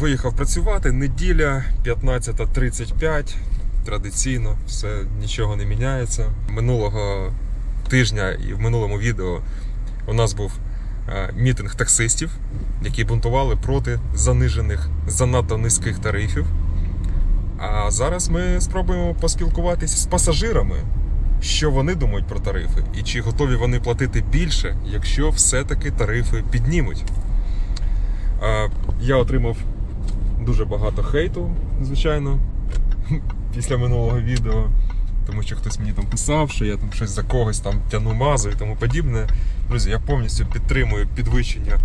виїхав працювати. Неділя 15.35. Традиційно все нічого не міняється. Минулого тижня і в минулому відео у нас був е, мітинг таксистів, які бунтували проти занижених занадто низьких тарифів. А зараз ми спробуємо поспілкуватися з пасажирами, що вони думають про тарифи, і чи готові вони платити більше, якщо все-таки тарифи піднімуть. Е, Я отримав дуже багато хейту, звичайно, після минулого відео. Тому що хтось мені там писав, що я там щось за когось там тяну мазу і тому подібне. Друзі, я повністю підтримую підвищення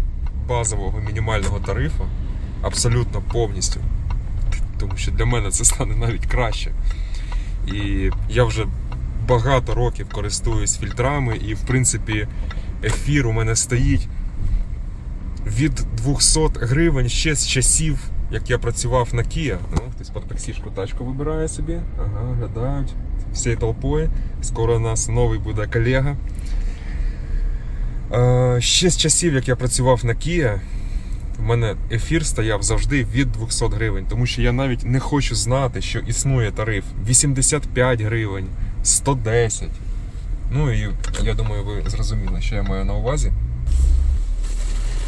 базового мінімального тарифу. Абсолютно повністю. Тому що для мене це стане навіть краще. І я вже багато років користуюсь фільтрами, і в принципі ефір у мене стоїть від 200 гривень ще з часів, як я працював на Kia. Ну, хтось під таксішку тачку вибирає собі. Ага, глядають всією толпою. Скоро у нас новий буде колега. Е, ще з часів, як я працював на Kia, в мене ефір стояв завжди від 200 гривень, тому що я навіть не хочу знати, що існує тариф 85 гривень, 110. Ну і я думаю, ви зрозуміли, що я маю на увазі.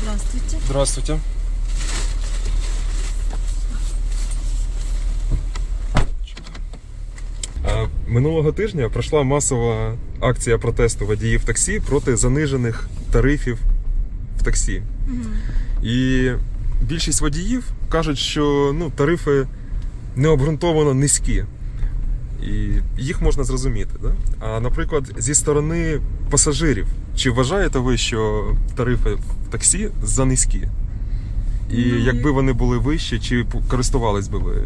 Здравствуйте. Здравствуйте. Е, Минулого тижня пройшла масова акція протесту водіїв таксі проти занижених тарифів в таксі. І більшість водіїв кажуть, що ну, тарифи необґрунтовано низькі. І їх можна зрозуміти. Да? А наприклад, зі сторони пасажирів, чи вважаєте ви, що тарифи в таксі занизькі? І Ну, якби вони були вищі, чи користувались би ви?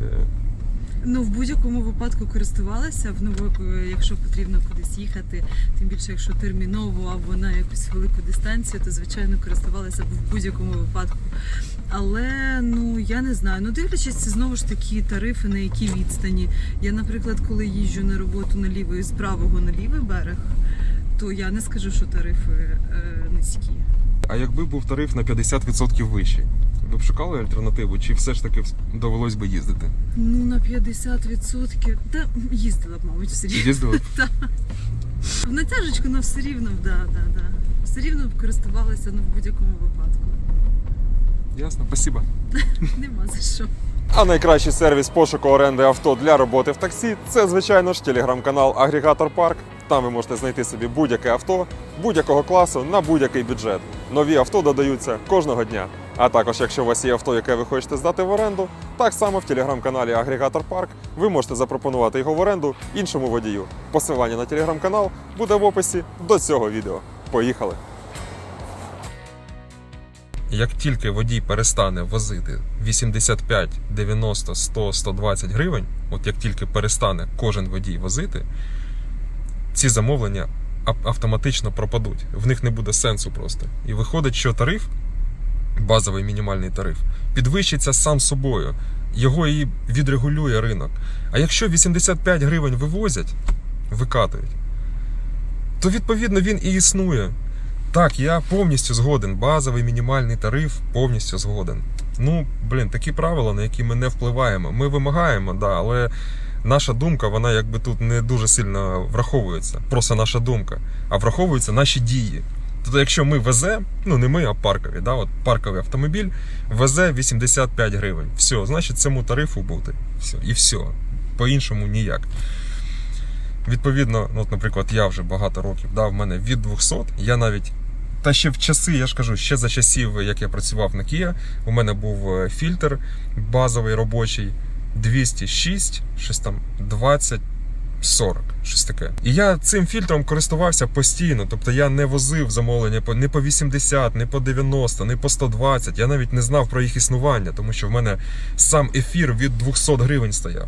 Ну, в будь-якому випадку користувалася ну, бо, е, якщо потрібно кудись їхати, тим більше, якщо терміново або на якусь велику дистанцію, то звичайно користувалася в будь-якому випадку. Але ну я не знаю. Ну дивлячись, знову ж такі тарифи, на які відстані. Я, наприклад, коли їжджу на роботу на лівий з правого на лівий берег, то я не скажу, що тарифи е, низькі. А якби був тариф на 50% вищий, ви б шукали альтернативу, чи все ж таки довелось би їздити? Ну на 50%, та їздила б, мабуть, все рівно. Їздили б? В натяжечку, ну все рівно, б, да, да, да. Все рівно б користувалася ну, в будь-якому випадку. Ясно, спасибо. Нема за що. А найкращий сервіс пошуку оренди авто для роботи в таксі це, звичайно ж, телеграм-канал Агрегатор Парк. Там ви можете знайти собі будь-яке авто будь-якого класу на будь-який бюджет. Нові авто додаються кожного дня. А також, якщо у вас є авто, яке ви хочете здати в оренду, так само в телеграм-каналі Агрегатор Парк ви можете запропонувати його в оренду іншому водію. Посилання на телеграм-канал буде в описі до цього відео. Поїхали! Як тільки водій перестане возити 85, 90, 100, 120 гривень, от як тільки перестане кожен водій возити, ці замовлення автоматично пропадуть. В них не буде сенсу просто. І виходить, що тариф, базовий мінімальний тариф, підвищиться сам собою. Його і відрегулює ринок. А якщо 85 гривень вивозять, викатують, то відповідно він і існує. Так, я повністю згоден. Базовий мінімальний тариф повністю згоден. Ну, блін, такі правила, на які ми не впливаємо. Ми вимагаємо, да, але наша думка, вона якби тут не дуже сильно враховується. Просто наша думка. А враховуються наші дії. Тобто, якщо ми везе, ну не ми, а паркові, да, от парковий автомобіль везе 85 гривень. Все, значить цьому тарифу бути. Все, і все. По-іншому ніяк. Відповідно, ну, от, наприклад, я вже багато років, да, в мене від 200, я навіть. Та ще в часи, я ж кажу, ще за часів, як я працював на Kia, у мене був е, фільтр базовий робочий 206, щось там 20, 40, щось таке. І я цим фільтром користувався постійно. Тобто я не возив замовлення по не по 80, не по 90, не по 120. Я навіть не знав про їх існування, тому що в мене сам ефір від 200 гривень стояв.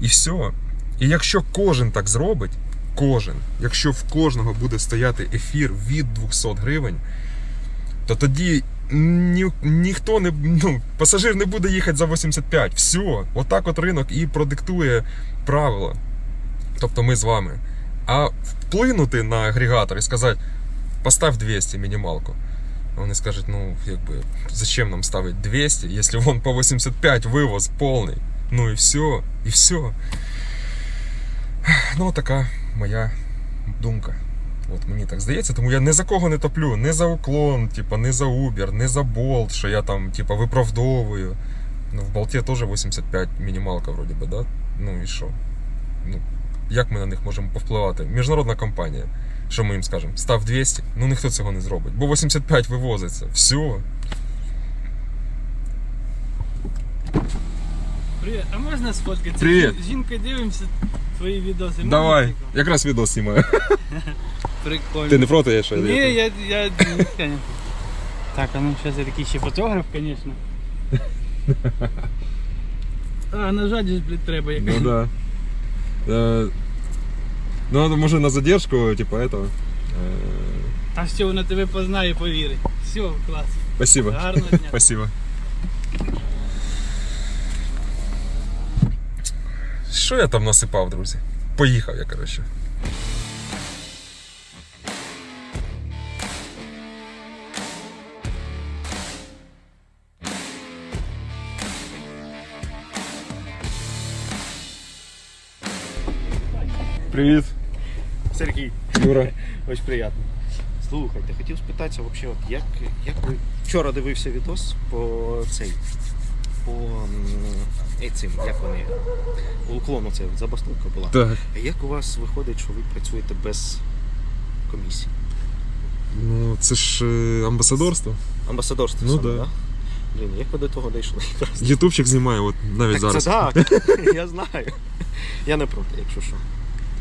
І все. І якщо кожен так зробить, кожен, якщо в кожного буде стояти ефір від 200 гривень, то тоді ні, ніхто не ну, пасажир не буде їхати за 85. Все, отак от ринок і продиктує правила. Тобто ми з вами. А вплинути на агрегатор і сказати, постав 200 мінімалку. Вони скажуть, ну, якби, зачем нам ставить 200, якщо вон по 85 вивоз повний. Ну і все, і все. Ну, така моя думка. От мені так здається, тому я ні за кого не топлю, не за уклон, типа, не за Uber, не за Bolt, що я там, типа, виправдовую. Ну, в Болті теж 85 мінімалка, вроді би, да? Ну і що? Ну, як ми на них можемо повпливати? Міжнародна компанія. Що ми їм скажемо? Став 200? Ну ніхто цього не зробить. Бо 85 вивозиться. Все. Привіт, а можна сфоткатися? Привіт. З дивимося твої відоси. Давай. Якраз відео знімаю. Прикольно. Ти не проти, я що? Ні, я, я, я не. Так, а ну зараз я такий ще фотограф, звісно. А, нажати ж, блядь, треба якось. Ну да. Е, Ну, надо, може, на задержку, типа, этого. Е, А все, вона тебе познає, повірить. Все, клас. Спасибо. Гарного дня. Спасибо. Що я там насипав, друзі? Поїхав я, коротше. Привіт, Сергій, Юра. дуже приємно. Слухайте, хотів спитатися, вообще, от як, як ви вчора дивився відос по цей, по е, цим, як вони, уклону це забастовка була. Так. А як у вас виходить, що ви працюєте без комісії? Ну, це ж е, амбасадорство. Амбасадорство Ну, саме, да. Блін, як ви до того дійшли? Ютубчик знімає от навіть Так, зараз. це так, я знаю. Я не проти, якщо що.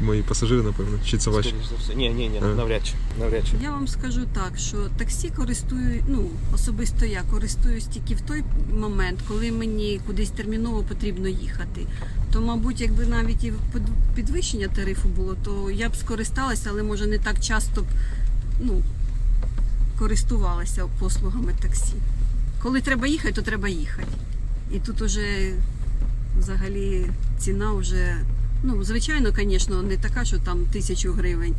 Мої пасажири, напевно. Чи це ваші? Скоріш за все. Ні, ні, ні, А. навряд чи. Навряд чи. Я вам скажу так, що таксі користую, ну особисто я користуюсь тільки в той момент, коли мені кудись терміново потрібно їхати. То, мабуть, якби навіть і під- підвищення тарифу було, то я б скористалася, але може не так часто б ну, користувалася послугами таксі. Коли треба їхати, то треба їхати. І тут уже взагалі ціна вже, ну, звичайно, звісно, не така, що там тисячу гривень.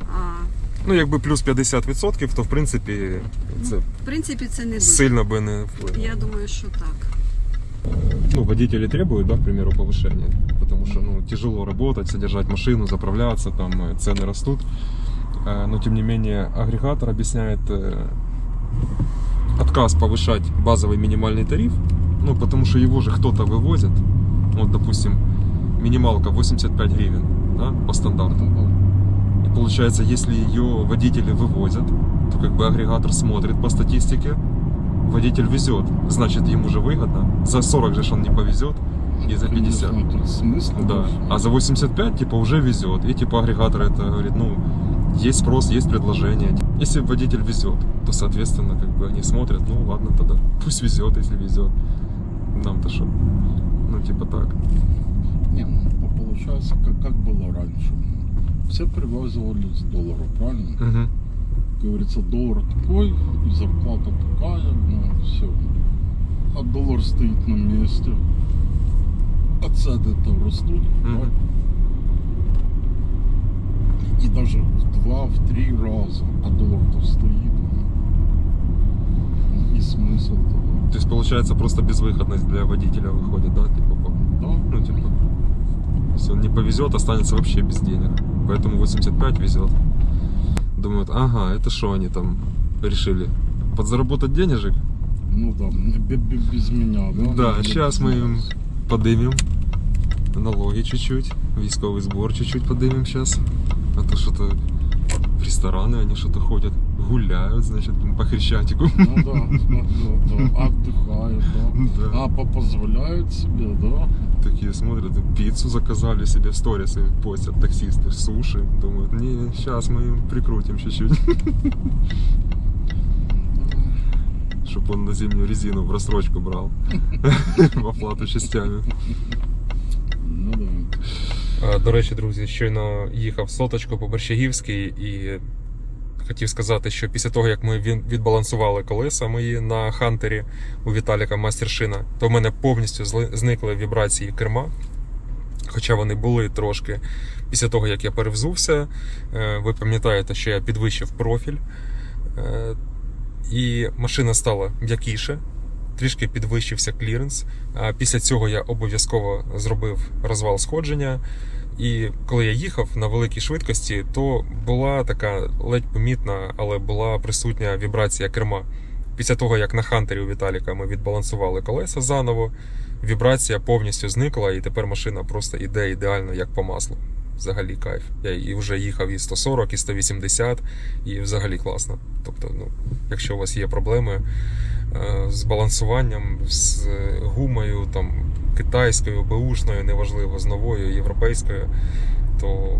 А Ну, якби плюс 50%, то в принципі це в принципі це не дуже. сильно би не вплинуло. Я думаю, що так. Ну, водители требуют, да, к примеру, повышения. Потому что, ну, тяжело работать, содержать машину, заправляться, там э, цены растут. Э, Но, тем не менее, агрегатор объясняет э, отказ повышать базовый минимальный тариф, ну, потому что его же кто-то вывозит. Вот, допустим, минималка 85 гривен, да, по стандарту. И получается, если ее водители вывозят, то как бы агрегатор смотрит по статистике, водитель везет, значит ему же выгодно. За 40 же он не повезет, и за 50. Конечно, тут смысл Да. А за 85 типа уже везет. И типа агрегатор это говорит, ну, есть спрос, есть предложение. Если водитель везет, то соответственно как бы они смотрят, ну ладно тогда, пусть везет, если везет. Нам-то что? Ну типа так. Не, ну, получается, как, как было раньше. Все привязывали с доллара, правильно? Как говорится, доллар такой, и зарплата такая, ну, все. А доллар стоит на месте. А цены-то растут, правильно? И даже в два, в три раза. А доллар-то стоит. ну. И смысл тогда? То есть получается просто безвыходность для водителя выходит, да? Типа, Да? ну типа, если он не повезет, останется вообще без денег. Поэтому 85 везет. Думают, ага, это что они там решили? Подзаработать денежек? Ну да, бе- бе- без меня, да? Да, Без щас мы им подымем налоги чуть-чуть, військовый сбор чуть-чуть подымем сейчас. А то что-то в рестораны они что-то ходят, гуляют, значит, по Хрещатику. Ну да, да, да, да. Отдыхают, да. Да. А по- позволяют себе, да? Такие смотрят, пиццу заказали себе в сторисы, постят таксисты, суши. Думают, не, сейчас мы им прикрутим чуть-чуть. Чтобы он на зимнюю резину в рассрочку брал. В оплату частями. Ну да. До речі, друзі, щойно їхав соточку по Борщагівській і хотів сказати, що після того, як ми відбалансували колеса мої на хантері у Віталіка Мастершина, то в мене повністю зникли вібрації керма. Хоча вони були трошки після того, як я перевзувся. Е, Ви пам'ятаєте, що я підвищив профіль. Е, і машина стала м'якіше, трішки підвищився кліренс. Після цього я обов'язково зробив розвал сходження. І коли я їхав на великій швидкості, то була така ледь помітна, але була присутня вібрація керма. Після того, як на хантері у Віталіка ми відбалансували колеса заново, вібрація повністю зникла, і тепер машина просто іде ідеально як по маслу. Взагалі кайф. Я і вже їхав і 140, і 180, і взагалі класно. Тобто, ну, якщо у вас є проблеми з балансуванням, з гумою, там, китайською, беушною, неважливо, з новою, європейською, то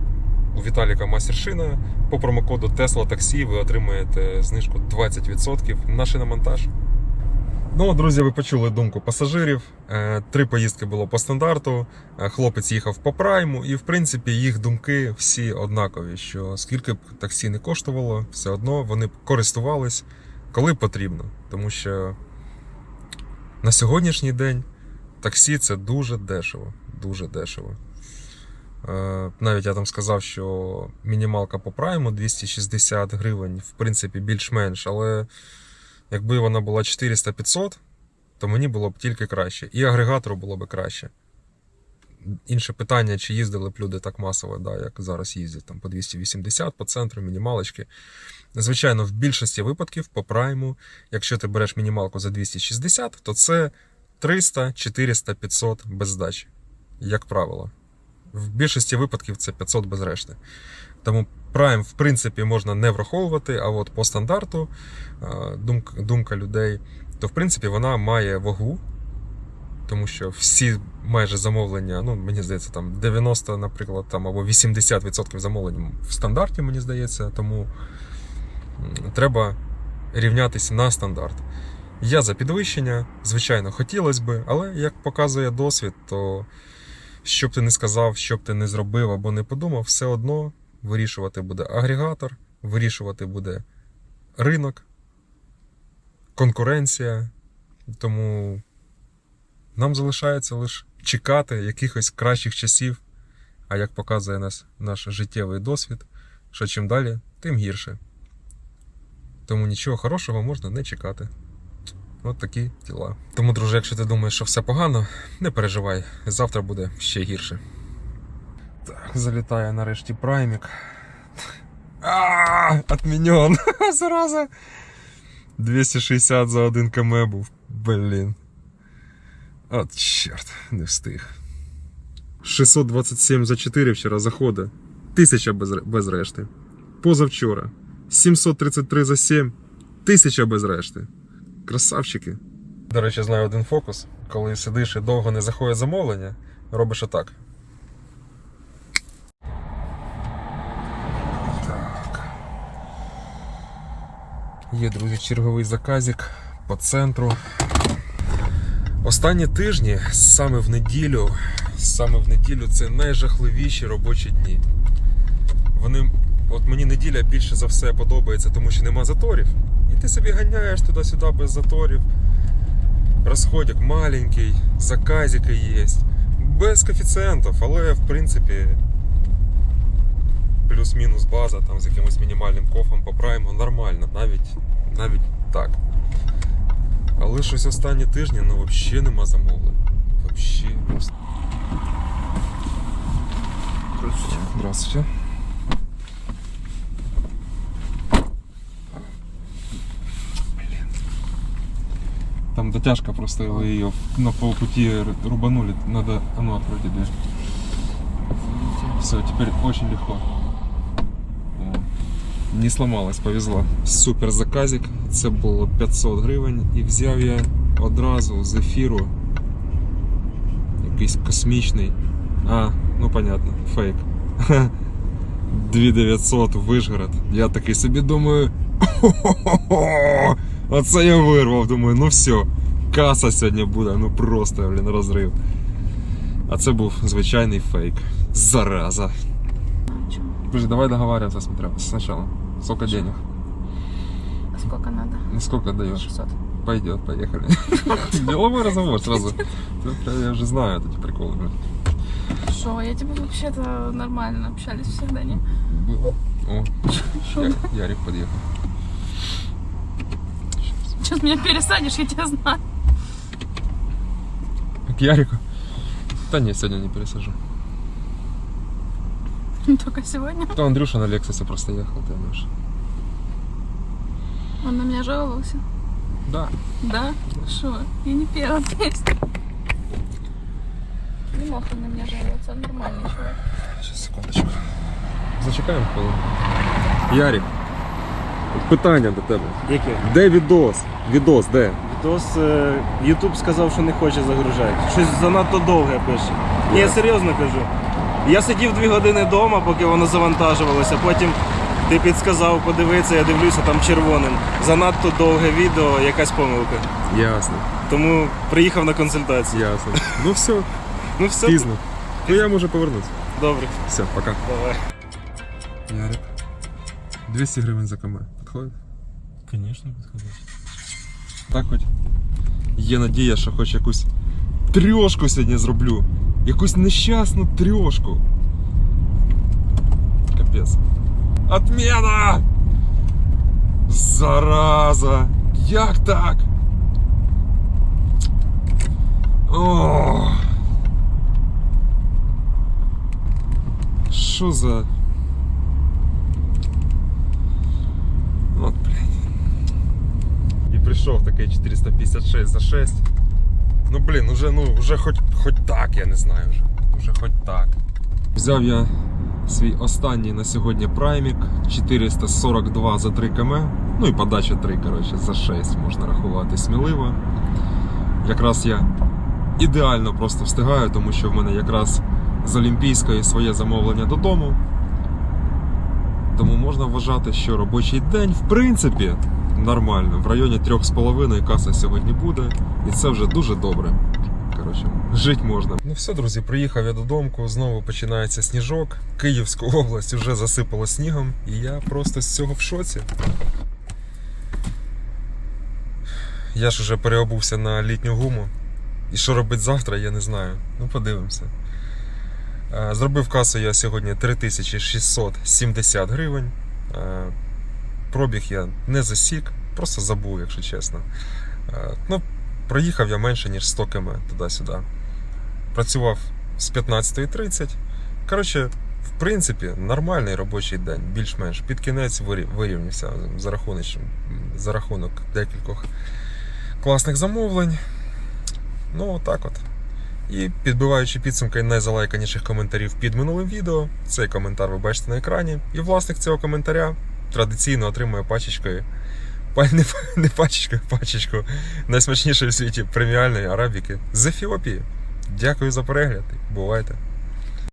у Віталіка мастершина по промокоду Tesla Taxi ви отримаєте знижку 20% на шиномонтаж. Ну, друзі, ви почули думку пасажирів. Е, Три поїздки було по стандарту. Е, Хлопець їхав по прайму, і в принципі їх думки всі однакові. Що скільки б таксі не коштувало, все одно вони користувались коли потрібно. Тому що на сьогоднішній день таксі це дуже дешево. Дуже дешево. Е, Навіть я там сказав, що мінімалка по прайму 260 гривень, в принципі, більш-менш, але якби вона була 400-500, то мені було б тільки краще. І агрегатору було б краще. Інше питання, чи їздили б люди так масово, да, як зараз їздять, там по 280 по центру, мінімалочки. Звичайно, в більшості випадків по прайму, якщо ти береш мінімалку за 260, то це 300, 400, 500 без здачі, як правило. В більшості випадків це 500 без решти. Тому Prime, в принципі, можна не враховувати, а от по стандарту, думка людей, то в принципі вона має вагу, тому що всі майже замовлення, ну мені здається, там 90, наприклад, там або 80% замовлень в стандарті, мені здається, тому треба рівнятися на стандарт. Я за підвищення, звичайно, хотілося би, але як показує досвід, то що б ти не сказав, що б ти не зробив або не подумав, все одно вирішувати буде агрегатор, вирішувати буде ринок, конкуренція. Тому нам залишається лише чекати якихось кращих часів. А як показує нас наш життєвий досвід, що чим далі, тим гірше. Тому нічого хорошого можна не чекати. От такі діла. Тому, друже, якщо ти думаєш, що все погано, не переживай, завтра буде ще гірше. Так, залітає нарешті праймік. А, Отмінен. Зараза. 260 за 1 км був. Блін. От чорт, не встиг. 627 за 4 вчора заходи. 1000 без, без решти. Позавчора. 733 за 7. 1000 без решти. Красавчики. До речі, знаю один фокус. Коли сидиш і довго не заходить замовлення, робиш отак. Так. Є, друзі, черговий заказик по центру. Останні тижні, саме в неділю, саме в неділю це найжахливіші робочі дні. Вони, от мені неділя більше за все подобається, тому що нема заторів. І ти собі ганяєш туди-сюди без заторів. Розходик маленький, заказики є. Без коефіцієнтів, але в принципі плюс-мінус база там з якимось мінімальним кофом по прайму нормально, навіть, навіть так. Але щось останні тижні ну взагалі нема замовлень. Вообще просто. Здравствуйте. Здравствуйте. Там дотяжка просто, вы ее на полпути рубанули. Надо, а ну откройте дверь. Все, теперь очень легко. Не сломалась, повезло. Супер заказик. Це було 500 гривень. І взяв я одразу з ефіру. Якийсь космічний. А, ну понятно, фейк. 2900 Вишгород. Я такий собі думаю. Оце я вирвав, думаю, ну все, каса сьогодні буде, ну просто, блін, розрив. А це був звичайний фейк. Зараза. Подожди, давай договариваться смотря сначала. Сколько денег? Сколько надо? Ну, Сколько даешь? 600. Пойдет, поехали. Деловой разговор сразу. Я уже знаю эти приколы. блин. Шо, я тебе вообще-то нормально общались всегда, не? Было. О, Я- Ярик подъехал. сейчас меня пересадишь, я тебя знаю. К Ярику? Та ні, сьогодні не пересажу. Только сегодня. То Андрюша на Лексусе просто ехал, ты знаешь. Он на меня жаловался. Да. Да? Что? Я не первая песня. Не мог он на меня жаловаться, он нормальный человек. Сейчас, секундочку. Зачекаємо хвилину. Ярик, питання до тебе. Яке? Де відос? Відос, де? Відос е, Ютуб сказав, що не хоче загружати. Щось занадто довге пише. Ні, я серйозно кажу. Я сидів дві години вдома, поки воно завантажувалося. Потім ти підсказав подивитися, я дивлюся там червоним. Занадто довге відео, якась помилка. Ясно, Тому приїхав на консультацію. ясно. Ну все, Ну все, пізно. Ну я можу повернутися. добре, Все, пока. давай. Ярик. 200 гривень за КМ. Підходить? Звісно, підходить. Так хоч. Є надія, що хоч якусь трьошку сьогодні зроблю. Якусь нещасну трьошку. Капець. Отмена! Зараза! Як так? О! Що за. От, блядь. І прийшов такий 456 за 6. Ну блін, уже, ну, вже хоч, хоч так, я не знаю вже. Вже хоч так. Взяв я свій останній на сьогодні праймік 442 за 3 км. Ну і подача 3, коротше, за 6 можна рахувати сміливо. Якраз я ідеально просто встигаю, тому що в мене якраз з Олімпійської своє замовлення додому. Тому можна вважати, що робочий день, в принципі, нормально. В районі 3,5 каса сьогодні буде, і це вже дуже добре. Коротше, жити можна. Ну все, друзі, приїхав я додому, знову починається сніжок. Київську область вже засипало снігом, і я просто з цього в шоці. Я ж уже переобувся на літню гуму. І що робити завтра, я не знаю. Ну, подивимося. Е, Зробив касу я сьогодні 3670 гривень. Пробіг я не засік, просто забув, якщо чесно. Е, Ну, проїхав я менше, ніж 100 км туди-сюди. Працював з 15.30. Коротше, в принципі, нормальний робочий день, більш-менш. Під кінець вирівнявся за рахунок, за рахунок декількох класних замовлень. Ну, так от. І підбиваючи підсумки найзалайканіших коментарів під минулим відео, цей коментар ви бачите на екрані. І власник цього коментаря традиційно отримує пачечкою. па- Не, не пачечкою, пачечку найсмачнішої в світі преміальної арабіки з Ефіопії. Дякую за перегляд. Бувайте!